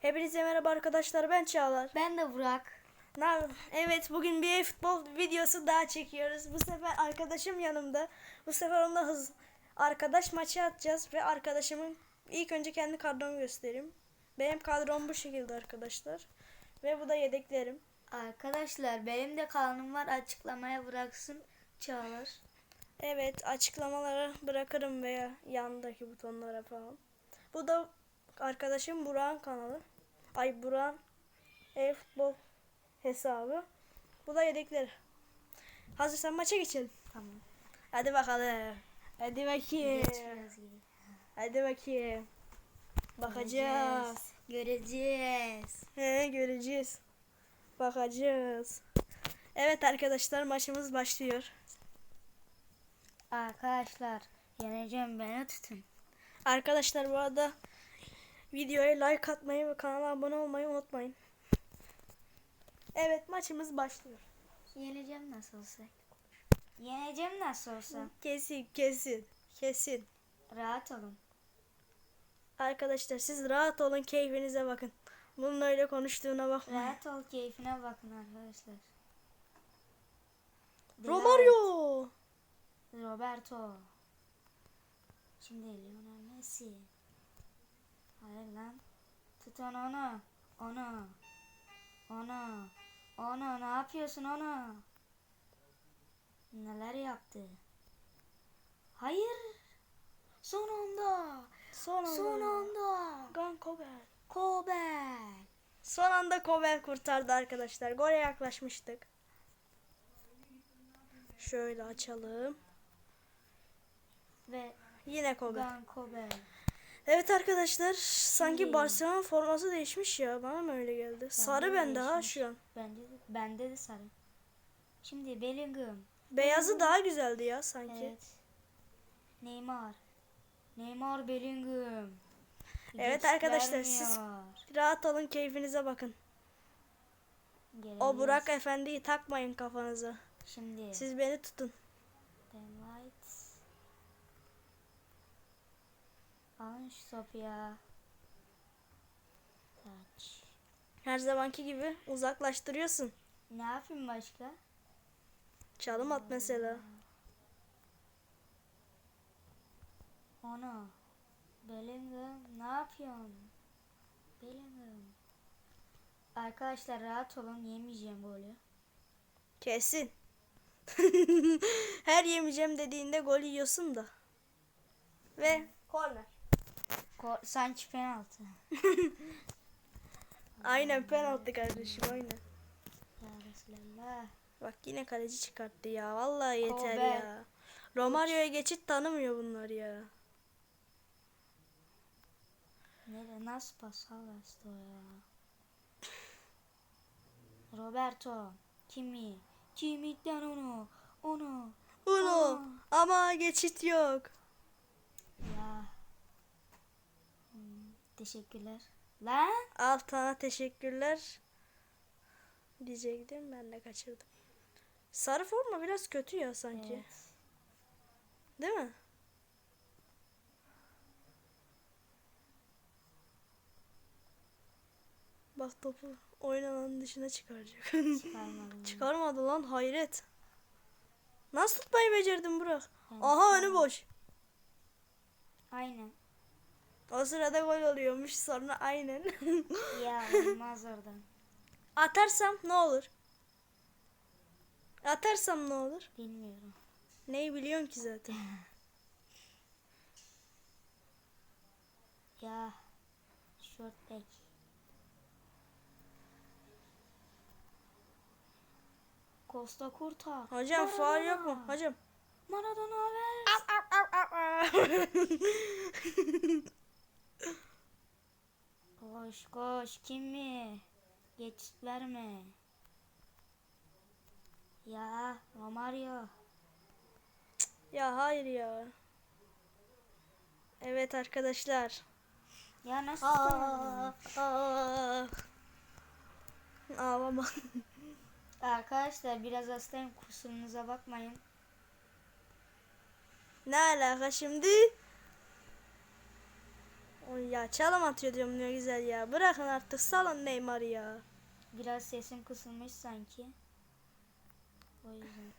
Hepinize merhaba arkadaşlar ben Çağlar. Ben de Burak. Ne Evet bugün bir futbol videosu daha çekiyoruz. Bu sefer arkadaşım yanımda. Bu sefer onunla hız arkadaş maçı atacağız ve arkadaşımın ilk önce kendi kadromu göstereyim. Benim kadrom bu şekilde arkadaşlar. Ve bu da yedeklerim. Arkadaşlar benim de kanalım var açıklamaya bıraksın Çağlar. Evet açıklamalara bırakırım veya yandaki butonlara falan. Bu da arkadaşım Burak'ın kanalı. Ay Burak'ın e-futbol hesabı. Bu da yedekleri. Hazırsan maça geçelim. Tamam. Hadi bakalım. Hadi bakayım. Geç biraz geri. Hadi bakayım. Bakacağız. Göreceğiz. He, göreceğiz. Bakacağız. Evet arkadaşlar maçımız başlıyor. Arkadaşlar yeneceğim beni tutun. Arkadaşlar bu arada videoya like atmayı ve kanala abone olmayı unutmayın. Evet maçımız başlıyor. Yeneceğim nasıl olsa. Yeneceğim nasıl olsa. Kesin kesin kesin. Rahat olun. Arkadaşlar siz rahat olun keyfinize bakın. Bunun öyle konuştuğuna bakmayın. Rahat ol keyfine bakın arkadaşlar. Romario. Roberto. Şimdi Lionel Messi. Hayır lan. Tut onu onu. Onu. Onu. Ne yapıyorsun onu? Neler yaptı? Hayır. Son anda. Son anda. Son anda. Gan Kobel. Kobe. Son anda Kobel kurtardı arkadaşlar. Gole yaklaşmıştık. Şöyle açalım. Ve Yine Kobel. Gan Kobe. Evet arkadaşlar sanki Barcelona forması değişmiş ya. Bana mı öyle geldi? Sarı bende ha şu an. Bende de, bende de sarı. Şimdi Bellingham. Beyazı daha güzeldi ya sanki. Evet. Neymar. Neymar Bellingham. Evet Hiç arkadaşlar, siz- vermiyor. Rahat olun keyfinize bakın. O Geleceğiz. Burak Efendi'yi takmayın kafanıza. Şimdi. Siz beni tutun. Ben White. Alın şu topu ya. Touch. Her zamanki gibi uzaklaştırıyorsun. Ne yapayım başka? Çalım at mesela. Onu. Bellingham ne yapıyorsun? Bellingham. Arkadaşlar rahat olun yemeyeceğim golü. Kesin. Her yemeyeceğim dediğinde gol yiyorsun da. Ve korner. Go- sanki penaltı. Aynen penaltı kardeşim aynen. Bak yine kaleci çıkarttı ya. Vallahi yeter ya. Romario'ya geçit tanımıyor bunlar ya. Nere nasıl pas o ya? Roberto. Kimi? Kimikten onu. Onu. Bunu ama geçit yok. Ya. Teşekkürler. Lan. Al sana teşekkürler. Diyecektim ben de kaçırdım. Sarı forma biraz kötü ya sanki. Evet. Değil mi? Bak topu oynanan dışına çıkaracak. Çıkarmadı lan hayret. Nasıl tutmayı becerdin Burak? Aha önü boş. Aynen. O sırada gol oluyormuş sonra aynen. Ya olmaz oradan. Atarsam ne olur? Atarsam ne olur? Bilmiyorum. Neyi biliyorsun ki zaten. Ya. Short back. Costa Curta. Hocam faal yok mu? Maradona. Hocam. Maradona ver. Koş koş kim mi? Geçit verme. Ya Romario. ya hayır ya. Evet arkadaşlar. Ya nasıl Aa, aa. Ağlama. Arkadaşlar biraz hastayım kusurunuza bakmayın. ne alaka şimdi? Ya çalım atıyor diyorum ne güzel ya. Bırakın artık salın Neymar'ı ya. Biraz sesim kısılmış sanki. O yüzden.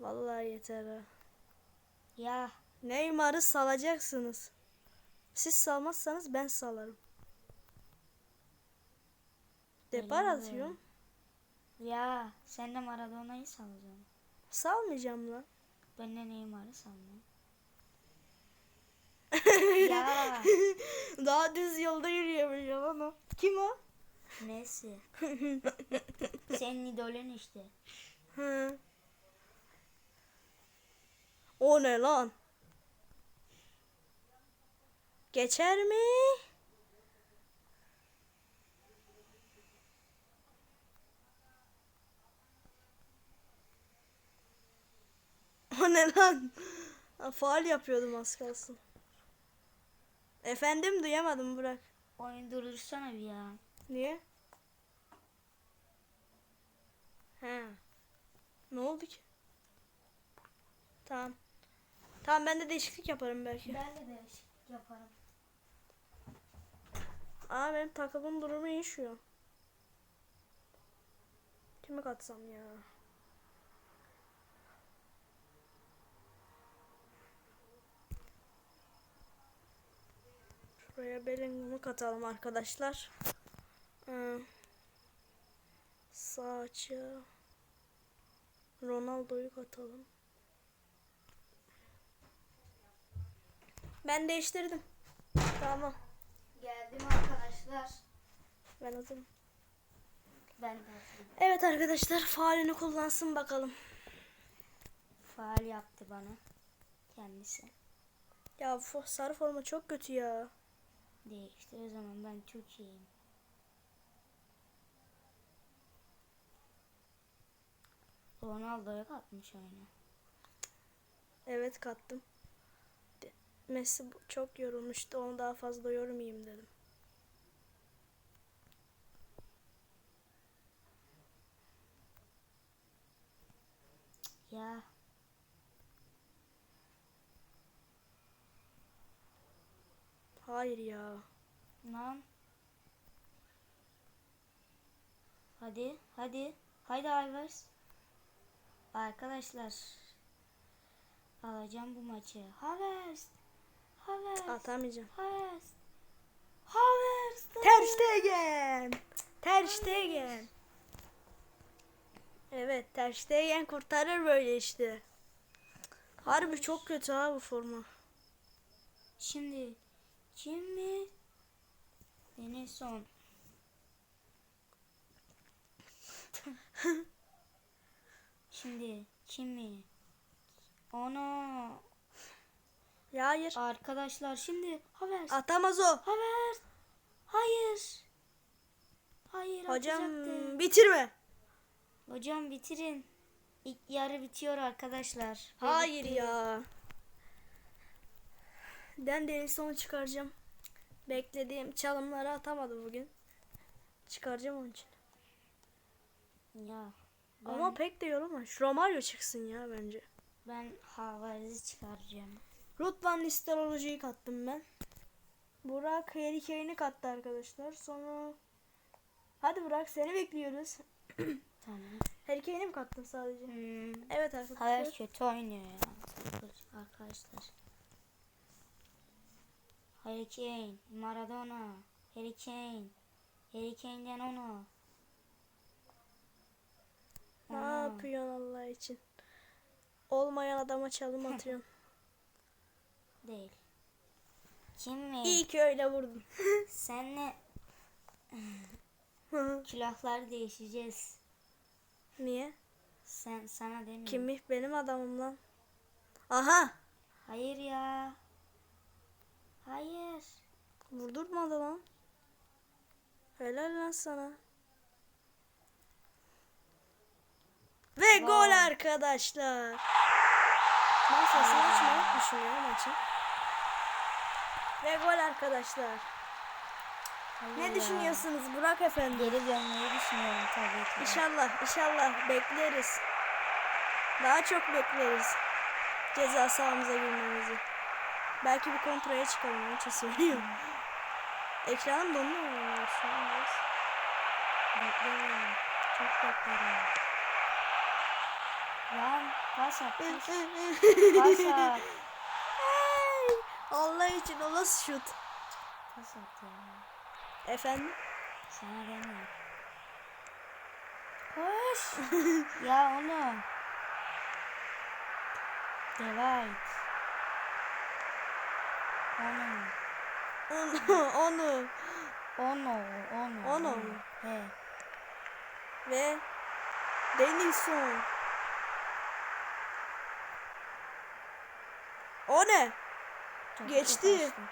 Vallahi yeter ha. Ya Neymar'ı salacaksınız. Siz salmazsanız ben salarım. Depar atıyorum. ya sen de Maradona'yı salacaksın. Salmayacağım lan. Ben de Neymar'ı salmam. ya Daha düz yolda lan o. Kim o? Messi. Senin idolün işte. Hı. O ne lan? Geçer mi? O ne lan? Ha, faal yapıyordum az kalsın. Efendim duyamadım bırak. Oyun durdursana bir ya. Niye? He. Ne oldu ki? Tamam. Tamam ben de değişiklik yaparım belki. Ben de değişiklik yaparım. Aa benim takımın durumu iyi şu an. Kimi katsam ya? Şuraya Bellingham'ı katalım arkadaşlar. Ee, sağ açığa Ronaldo'yu katalım. Ben değiştirdim. Tamam. Geldim arkadaşlar. Ben hazırım. Ben de hazırım. Evet arkadaşlar faalini kullansın bakalım. Faal yaptı bana. Kendisi. Ya sarı forma çok kötü ya. Değişti o zaman ben çok iyiyim. Ronaldo'ya katmış oyunu. Evet kattım. Messi çok yorulmuştu. Onu daha fazla yormayayım dedim. Ya Hayır ya. lan. Hadi hadi. Haydi Ayvars. Arkadaşlar. Alacağım bu maçı. Havers. Havers. Atamayacağım. Havers. Havers. Ter Stegen. Ter Stegen. Evet Ter Stegen kurtarır böyle işte. Harbi çok kötü ha bu forma. Şimdi kim mi? Beni son. Şimdi kim mi? Onu Ya hayır. arkadaşlar şimdi Havers. Atamaz o. Havers. Hayır. Hayır Hocam atacaktı. bitirme. Hocam bitirin. İlk yarı bitiyor arkadaşlar. Hayır bitti. ya. Ben de en son çıkaracağım. Beklediğim çalımları atamadı bugün. Çıkaracağım onun için. Ya. Ben, Ama pek de yorulma. Şu Romario çıksın ya bence. ben Havers'i çıkaracağım. Ruth Van Nistelrooy'u kattım ben. Burak Harry Kane'i kattı arkadaşlar. Sonra Hadi Burak seni bekliyoruz. Tamam. Harry Kane'i mi kattın sadece? Hmm. Evet arkadaşlar. Havers kötü oynuyor ya. Arkadaşlar. Harry Kane, Maradona, Harry Kane, Harry Kane'den onu. Ne Onu. yapıyorsun Allah için? Olmayan adama çalım atıyorsun. Değil. Kim mi? İyi ki öyle vurdun. Senle külahlar değişeceğiz. Niye? Sen sana demiyorum. Kimmiş benim adamım lan. Aha! Hayır ya. Hayır. Vurdurmadı lan. Helal lan sana. Ve Vay. gol arkadaşlar. Ben sesini açmayı unutmuşum ya maçı. Ve gol arkadaşlar. Hayır Ne düşünüyorsunuz Burak Efendi? Geri dönmeyi düşünüyorum tabii ki. İnşallah, inşallah bekleriz. Daha çok bekleriz. ceza sahamıza girmemizi. Belki bir kontraya çıkalım onun için söylüyorum. Ekranım donuyor mu şu an. Çok beklerim. Lan pas at. Pas, at. Allah için o nasıl şut? Pas at ya. Efendim? Sana demiyorum. Koş. ya onu. Delight. Onu. Onu, onu Onu. Onu. Ono mu? He. ve Denilson. O ne? Çok Geçti. yaklaştı.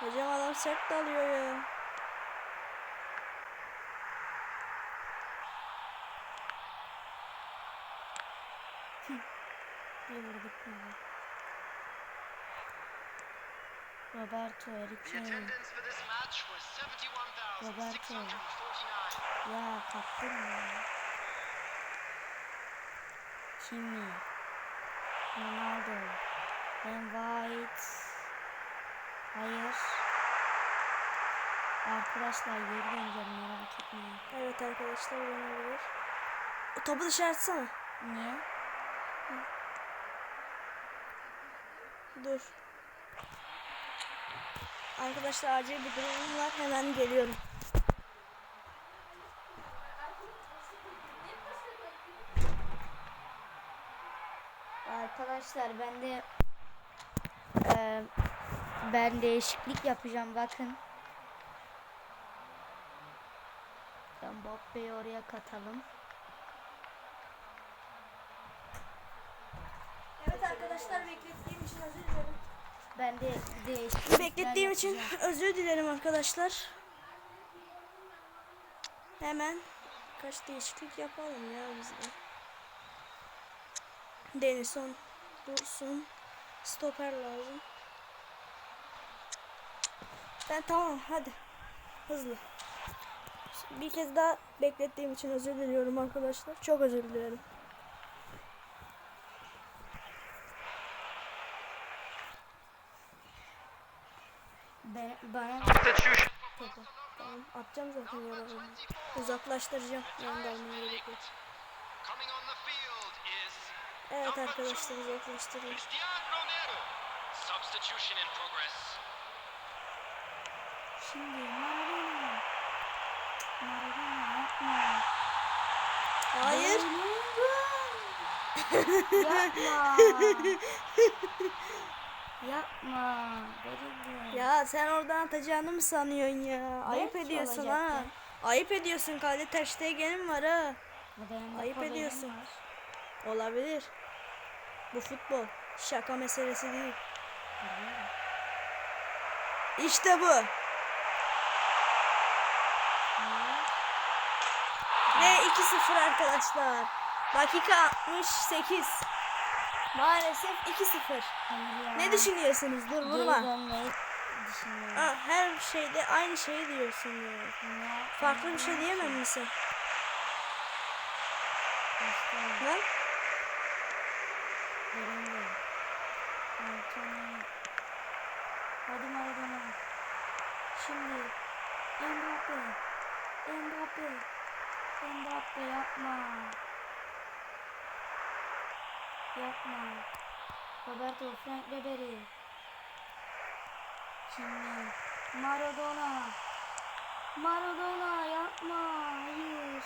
Hocam adam sert dalıyor ya. Bir vurduk mu? Roberto Eriksen. 71,649. Ya kaptın mı? Kimi? Ronaldo. Ben White. Hayır. Arkadaşlar geri döneceğim merak etmeyin. Evet arkadaşlar olabilir. O topu dışarı atsana. Niye? Dur. Arkadaşlar acil bir durumum var. Hemen geliyorum. Arkadaşlar ben de eee, ben değişiklik yapacağım bakın. Mbappe'yi oraya katalım. Evet arkadaşlar beklettiğim için özür dilerim. Ben de değişiklik Beklettiğim için özür dilerim arkadaşlar. Hemen kaç değişiklik yapalım ya biz de. Denison dursun. Stoper lazım. Ben tamam hadi. Hızlı. Bir kez daha beklettiğim için özür diliyorum arkadaşlar. Çok özür dilerim. Ben, bana. Topu. Tamam atacağım zaten yaralarını. Uzaklaştıracağım. Yani dalmaya gerek yok. Evet arkadaşlar uzaklaştırıyorum. Şimdi Maradona. Maradona yapma. Hayır. yapma. yapma. Verildi. Ya sen oradan atacağını mı sanıyorsun ya? Ayıp Belki ediyorsun ha. Ayıp ediyorsun. Kalede Ter Stegen'in var ha. Benim Ayıp ediyorsun. var. Olabilir. Bu futbol. Şaka meselesi değil. İşte bu. Ve 2-0 arkadaşlar. Dakika 68. Maalesef 2-0. Hayır ya. Ne düşünüyorsunuz? Dur vurma. Ha, her şeyde aynı şeyi diyorsun ya. Ne? Farklı bir şey diyemem misin? Antonio. Hadi Maradona. Şimdi Mbappe. Mbappe. Mbappe yapma. Yapma. Roberto Frank Ribery. Şimdi Maradona. Maradona yapma. Hayır.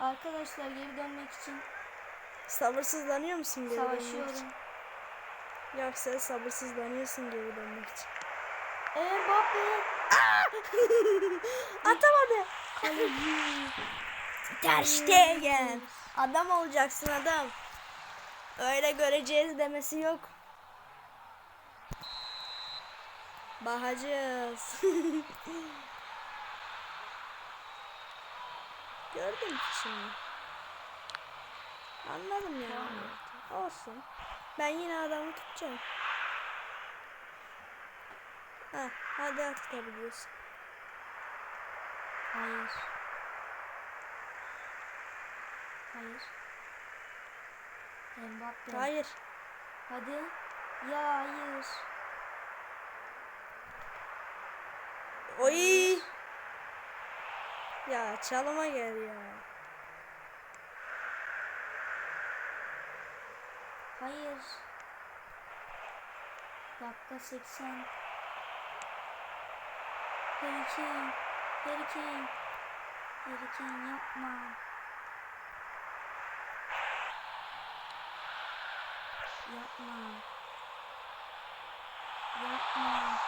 Arkadaşlar geri dönmek için Sabırsızlanıyor musun geri dönmek için? savaşıyorum. Yoksa sabırsızlanıyorsun geri dönmek için. Mbappe. Atamadı. Ter Stegen. Adam olacaksın adam. Öyle göreceğiz demesi yok. Bakacağız. Gördün mü şimdi? Anladım ya. Olsun. Ben yine adamı tutacağım. Ha, hadi at tutabiliyorsun. Hayır. Hayır. Mbappe. Hayır. Hadi. Ya hayır. Oy. Ya çalıma gel ya. Hayır. Dakika 80. Harry Kane. Harry Kane. Harry Kane yapma. Yapma. Yapma.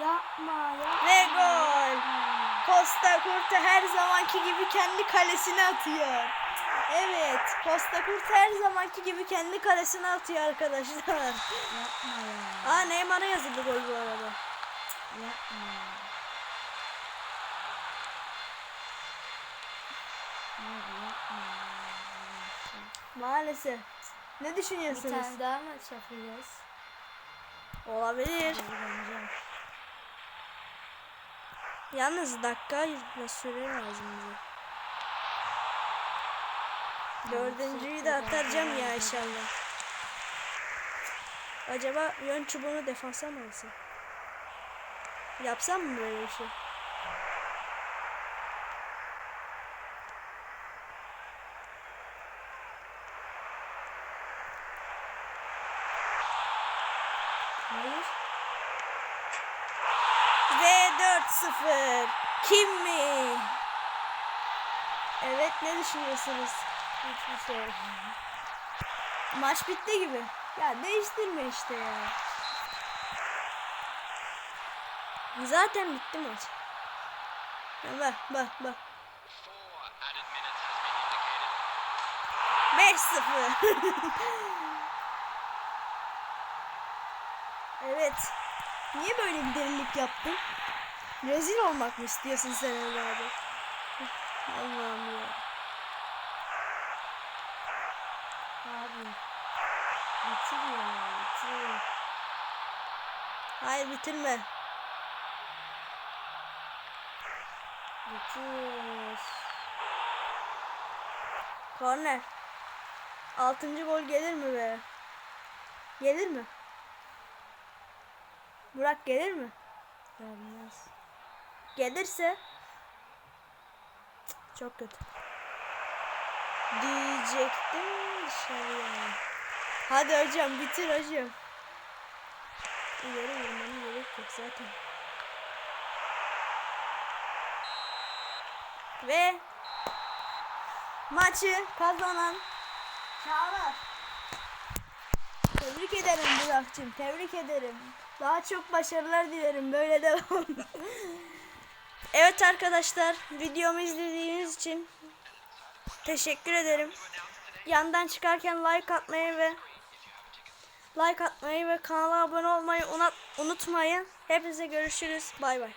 Yapma, yapma. Ve gol. Costa Curta her zamanki gibi kendi kalesine atıyor. Evet, Costa Curta her zamanki gibi kendi kalesine atıyor arkadaşlar. Yapma ya. Aa Neymar'a yazıldı gol bu arada. Yapma. Abi yapma. Maalesef. Ne Bir düşünüyorsunuz? tane daha maç yapacağız. Olabilir. Yalnız dakika ve süre lazım bize. Dördüncüyü de atacağım ya inşallah. Acaba yön çubuğunu defansa mı alsam? Yapsam mı böyle bir şey? 1-0. Kim mi? Evet ne düşünüyorsunuz? Hiçbir şey. Maç bitti gibi. Ya değiştirme işte ya. Zaten bitti maç. Ya bak bak bak. 5-0. evet. Niye böyle bir delilik yaptım? Rezil olmak mı istiyorsun sen evladım? Allah'ım ya. Abi. Bitir ya. Bitir. Hayır bitirme. Bitir. Korner. Altıncı gol gelir mi be? Gelir mi? Burak gelir mi? Gelmez. Gelirse çok kötü. Diyecektim dışarıya. Hadi hocam bitir hocam. İleri vurmanın gerek yok zaten. Ve maçı kazanan Çağlar. Tebrik ederim Burak'cığım. Tebrik ederim. Daha çok başarılar dilerim. Böyle devam. evet arkadaşlar. Videomu izlediğiniz için teşekkür ederim. Yandan çıkarken like atmayı ve like atmayı ve kanala abone olmayı unut- unutmayın. Hepinize görüşürüz. Bay bay.